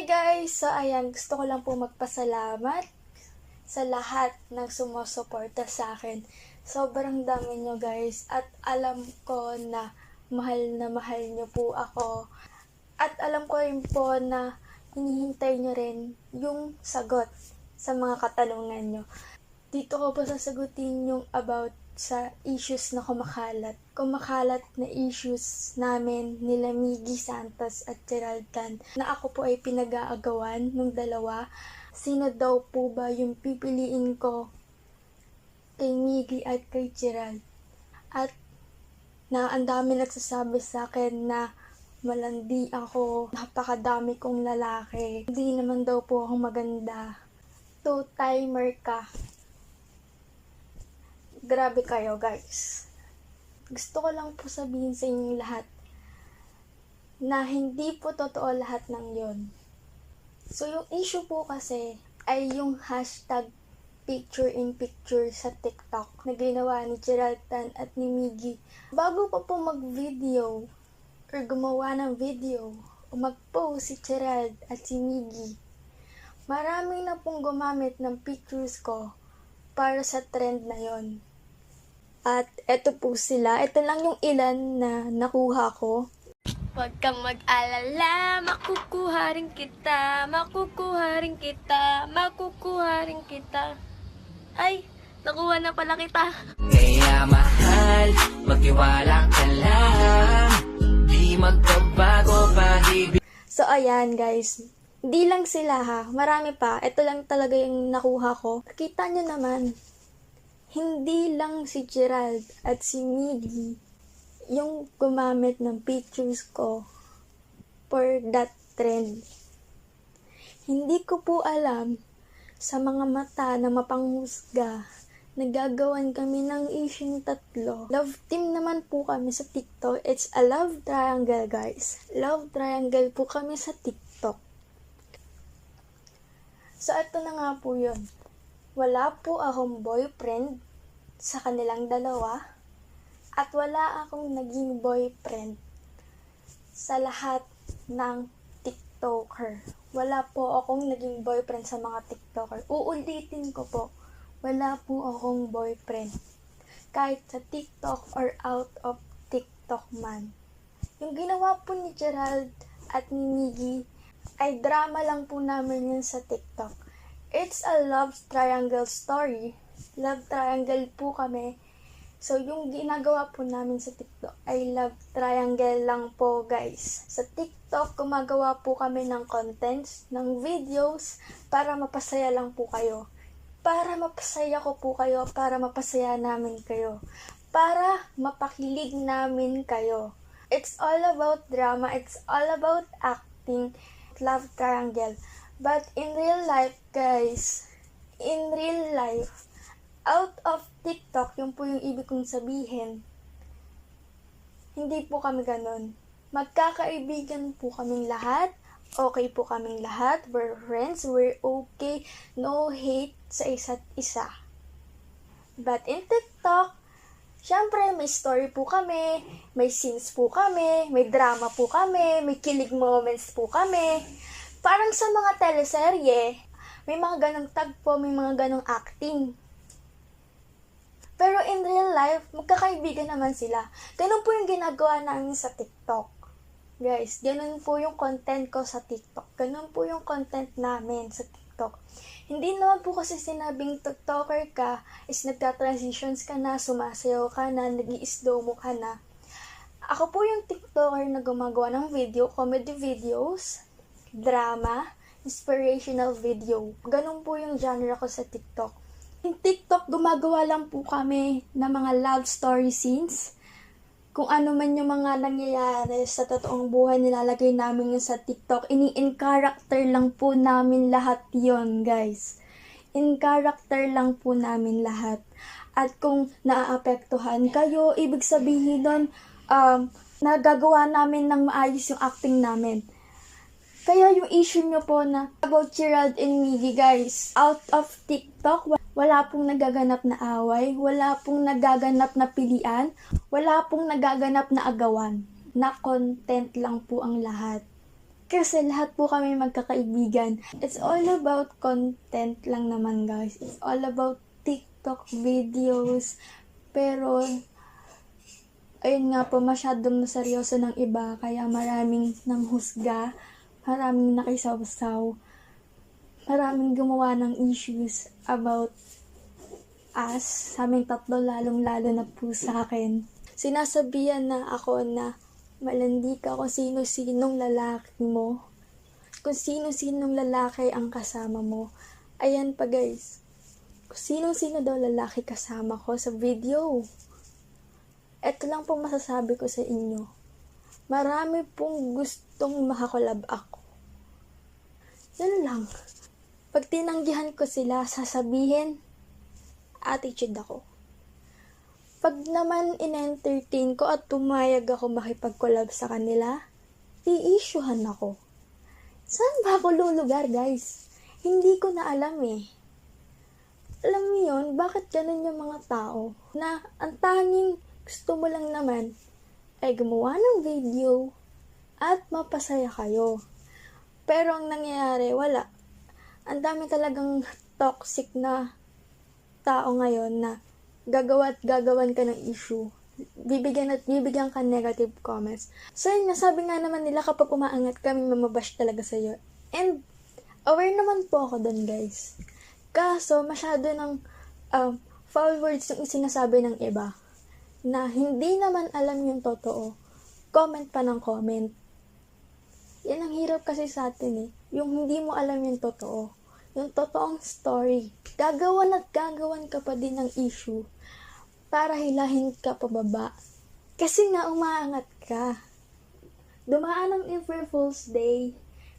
Hi guys! So ayan, gusto ko lang po magpasalamat sa lahat ng sumusuporta sa akin. Sobrang dami nyo guys at alam ko na mahal na mahal nyo po ako. At alam ko rin po na hinihintay nyo rin yung sagot sa mga katanungan nyo. Dito ko po sasagutin yung about sa issues na kumakalat. Kumakalat na issues namin nila Miggy Santos at Gerald Tan na ako po ay pinag-aagawan ng dalawa. Sino daw po ba yung pipiliin ko kay Miggy at kay Gerald? At na ang dami nagsasabi sa akin na malandi ako, napakadami kong lalaki. Hindi naman daw po ako maganda. Two-timer ka. Grabe kayo, guys. Gusto ko lang po sabihin sa inyong lahat na hindi po totoo lahat ng yon. So, yung issue po kasi ay yung hashtag picture in picture sa TikTok na ginawa ni Gerald Tan at ni Miggy. Bago pa po mag-video or gumawa ng video o mag-post si Gerald at si Miggy, marami na pong gumamit ng pictures ko para sa trend na yon. At eto po sila. Ito lang yung ilan na nakuha ko. Huwag kang mag-alala, makukuha rin kita, makukuha rin kita, makukuha rin kita. Ay, nakuha na pala kita. Kaya mahal, magtiwala ka lang Di magbabago pa, di So, ayan guys. Di lang sila ha. Marami pa. Ito lang talaga yung nakuha ko. Kita nyo naman. Hindi lang si Gerald at si Miggy yung gumamit ng pictures ko for that trend. Hindi ko po alam sa mga mata na mapanghusga nagagawan kami ng isyong tatlo. Love team naman po kami sa TikTok. It's a love triangle, guys. Love triangle po kami sa TikTok. So, ito na nga po yun. Wala po akong boyfriend sa kanilang dalawa. At wala akong naging boyfriend sa lahat ng TikToker. Wala po akong naging boyfriend sa mga TikToker. Uulitin ko po, wala po akong boyfriend. Kahit sa TikTok or out of TikTok man. Yung ginawa po ni Gerald at ni Miggy ay drama lang po namin yun sa TikTok. It's a love triangle story. Love triangle po kami. So, yung ginagawa po namin sa TikTok ay love triangle lang po, guys. Sa TikTok, gumagawa po kami ng contents, ng videos, para mapasaya lang po kayo. Para mapasaya ko po kayo, para mapasaya namin kayo. Para mapakilig namin kayo. It's all about drama, it's all about acting, love triangle. But in real life, guys, in real life, out of TikTok, yung po yung ibig kong sabihin, hindi po kami ganun. Magkakaibigan po kaming lahat. Okay po kaming lahat. We're friends. We're okay. No hate sa isa't isa. But in TikTok, syempre may story po kami, may scenes po kami, may drama po kami, may kilig moments po kami. Parang sa mga teleserye, may mga ganong tagpo, may mga ganong acting. Pero in real life, magkakaibigan naman sila. Ganun po yung ginagawa namin sa TikTok. Guys, ganun po yung content ko sa TikTok. Ganun po yung content namin sa TikTok. Hindi naman po kasi sinabing TikToker ka is nagka-transitions ka na, sumasayaw ka na, nag mo ka na. Ako po yung TikToker na gumagawa ng video, comedy videos, drama, inspirational video. Ganun po yung genre ko sa TikTok. Yung TikTok, gumagawa lang po kami ng mga love story scenes. Kung ano man yung mga nangyayari sa totoong buhay, nilalagay namin yun sa TikTok. Ini-in character lang po namin lahat yon guys. In character lang po namin lahat. At kung naaapektuhan kayo, ibig sabihin nun, um, nagagawa namin ng maayos yung acting namin. Kaya yung issue nyo po na about Gerald and Miggy guys, out of TikTok, wala pong nagaganap na away, wala pong nagaganap na pilian, wala pong nagaganap na agawan. Na content lang po ang lahat. Kasi lahat po kami magkakaibigan. It's all about content lang naman guys. It's all about TikTok videos. Pero, ayun nga po, masyadong seryoso ng iba. Kaya maraming nanghusga. Maraming nakisawsaw. Maraming gumawa ng issues about us. Sa aming tatlo, lalong-lalo na po sa akin. Sinasabihan na ako na malandi ka kung sino-sinong lalaki mo. Kung sino-sinong lalaki ang kasama mo. Ayan pa guys. Kung sino-sino daw lalaki kasama ko sa video. Ito lang po masasabi ko sa inyo. Marami pong gustong makakolab ako. Yan lang. Pag tinanggihan ko sila, sasabihin, attitude ako. Pag naman in-entertain ko at pumayag ako makipag-collab sa kanila, i-issuehan ako. Saan ba ako lulugar, guys? Hindi ko na alam eh. Alam mo yun, bakit ganun yung mga tao na ang tanging gusto mo lang naman ay gumawa ng video at mapasaya kayo. Pero ang nangyayari, wala. Ang dami talagang toxic na tao ngayon na gagawa at gagawan ka ng issue. Bibigyan at bibigyan ka negative comments. So yun nga, sabi nga naman nila kapag umaangat kami, mamabash talaga sa'yo. And aware naman po ako dun guys. Kaso, masyado ng um, foul words yung sinasabi ng iba na hindi naman alam yung totoo. Comment pa ng comment. Yan ang hirap kasi sa atin eh. Yung hindi mo alam yung totoo. Yung totoong story. Gagawan at gagawan ka pa din ng issue para hilahin ka pababa. Kasi nga umaangat ka. Dumaan ang April Fool's Day.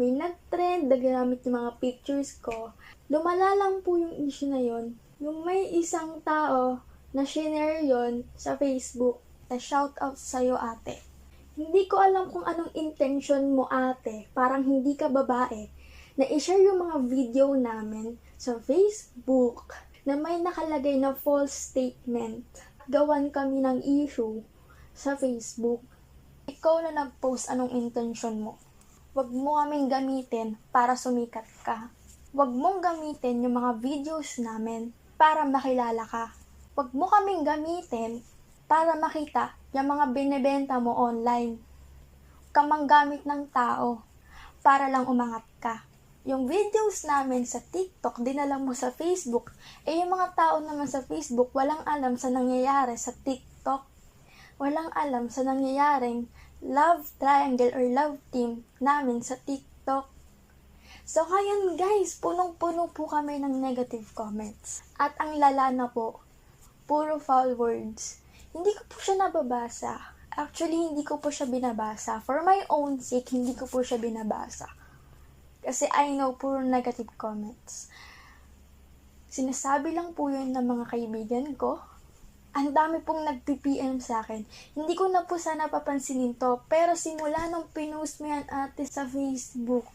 May nag-trend na yung mga pictures ko. Lumala lang po yung issue na yon. Yung may isang tao na shinare yon sa Facebook na shout out sa'yo ate. Hindi ko alam kung anong intention mo ate, parang hindi ka babae, na i-share yung mga video namin sa Facebook na may nakalagay na false statement. Gawan kami ng issue sa Facebook. Ikaw na nag-post anong intention mo. Huwag mo kaming gamitin para sumikat ka. Huwag mong gamitin yung mga videos namin para makilala ka. Huwag mo kaming gamitin para makita yung mga binebenta mo online. Huwag ka mang gamit ng tao para lang umangat ka. Yung videos namin sa TikTok, dinala mo sa Facebook, eh yung mga tao naman sa Facebook, walang alam sa nangyayari sa TikTok. Walang alam sa nangyayaring love triangle or love team namin sa TikTok. So, ngayon guys, punong-puno po kami ng negative comments. At ang lala na po, puro foul words. Hindi ko po siya nababasa. Actually, hindi ko po siya binabasa. For my own sake, hindi ko po siya binabasa. Kasi I know puro negative comments. Sinasabi lang po yun ng mga kaibigan ko. Ang dami pong nag-PPM sa akin. Hindi ko na po sana papansinin to. Pero simula nung pinost mo yan ate sa Facebook,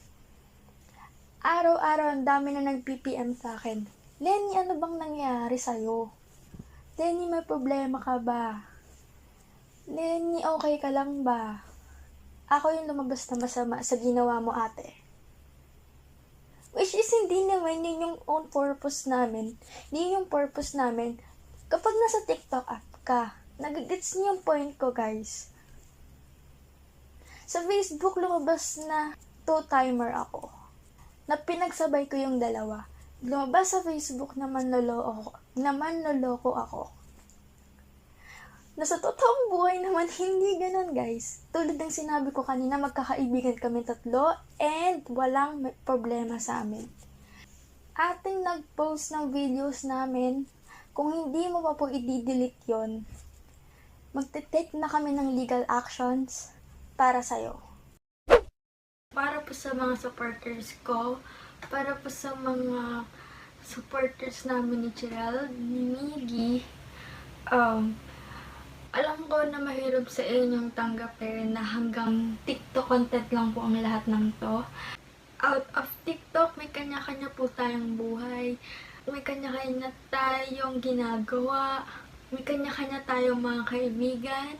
araw-araw ang dami na nag-PPM sa akin. Lenny, ano bang nangyari sa'yo? Lenny, may problema ka ba? Lenny, okay ka lang ba? Ako yung lumabas na masama sa ginawa mo ate. Which is hindi naman yun yung own purpose namin. Hindi yung purpose namin. Kapag nasa TikTok app ka, nagigets niyo yung point ko guys. Sa Facebook lumabas na two-timer ako. Na pinagsabay ko yung dalawa. Lumabas sa Facebook naman loloko ako. Naman loloko ako. Nasa totoong buhay naman, hindi ganun guys. Tulad ng sinabi ko kanina, magkakaibigan kami tatlo and walang problema sa amin. Ating nag-post ng videos namin, kung hindi mo pa po i-delete yon, magte-take na kami ng legal actions para sa'yo. Para po sa mga supporters ko, para po sa mga supporters namin ni Gerald, ni Miggy, um, alam ko na mahirap sa inyong tanggapin na hanggang TikTok content lang po ang lahat ng to. Out of TikTok, may kanya-kanya po tayong buhay. May kanya-kanya tayong ginagawa. May kanya-kanya tayong mga kaibigan.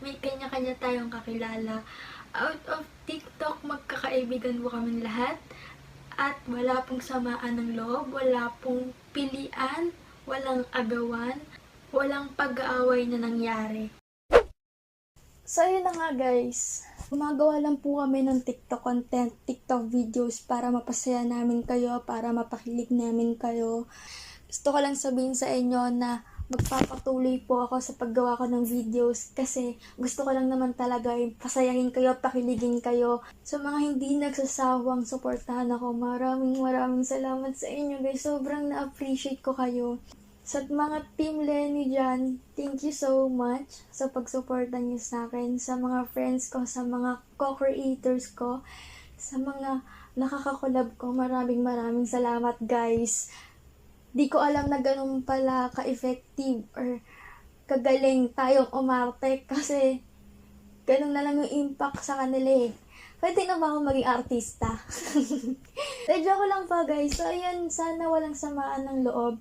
May kanya-kanya tayong kakilala. Out of TikTok, magkakaibigan po kami lahat. At wala pong samaan ng loob, wala pong pilian, walang agawan, walang pag-aaway na nangyari. So, yun na nga guys. Gumagawa lang po kami ng TikTok content, TikTok videos para mapasaya namin kayo, para mapakilig namin kayo. Gusto ko lang sabihin sa inyo na magpapatuloy po ako sa paggawa ko ng videos kasi gusto ko lang naman talaga yung pasayahin kayo, pakiligin kayo. Sa mga hindi nagsasawang suportahan ako, maraming maraming salamat sa inyo guys. Sobrang na-appreciate ko kayo. Sa mga Team Lenny dyan, thank you so much sa pagsuporta niyo sa akin, sa mga friends ko, sa mga co-creators ko, sa mga nakakakulab ko. Maraming maraming salamat guys. Di ko alam na ganun pala ka-effective or kagaling tayong umarte kasi ganun na lang yung impact sa kanila eh. Pwede na ba ako maging artista? Medyo ko lang pa guys. So ayun, sana walang samaan ng loob.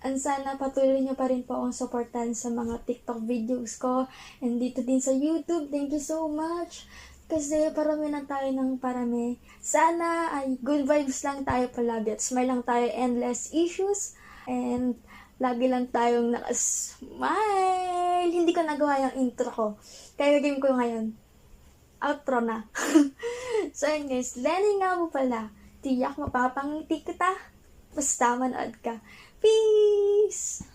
And sana patuloy nyo pa rin po akong supportan sa mga TikTok videos ko. And dito din sa YouTube. Thank you so much. Kasi parami na tayo ng parami. Sana ay good vibes lang tayo palagi. At smile lang tayo. Endless issues. And lagi lang tayong nakasmile. Hindi ko nagawa yung intro ko. Kaya game ko ngayon. Outro na. so yun guys. Lenny nga mo pala. Tiyak mapapangiti kita. Basta manood ka. Peace!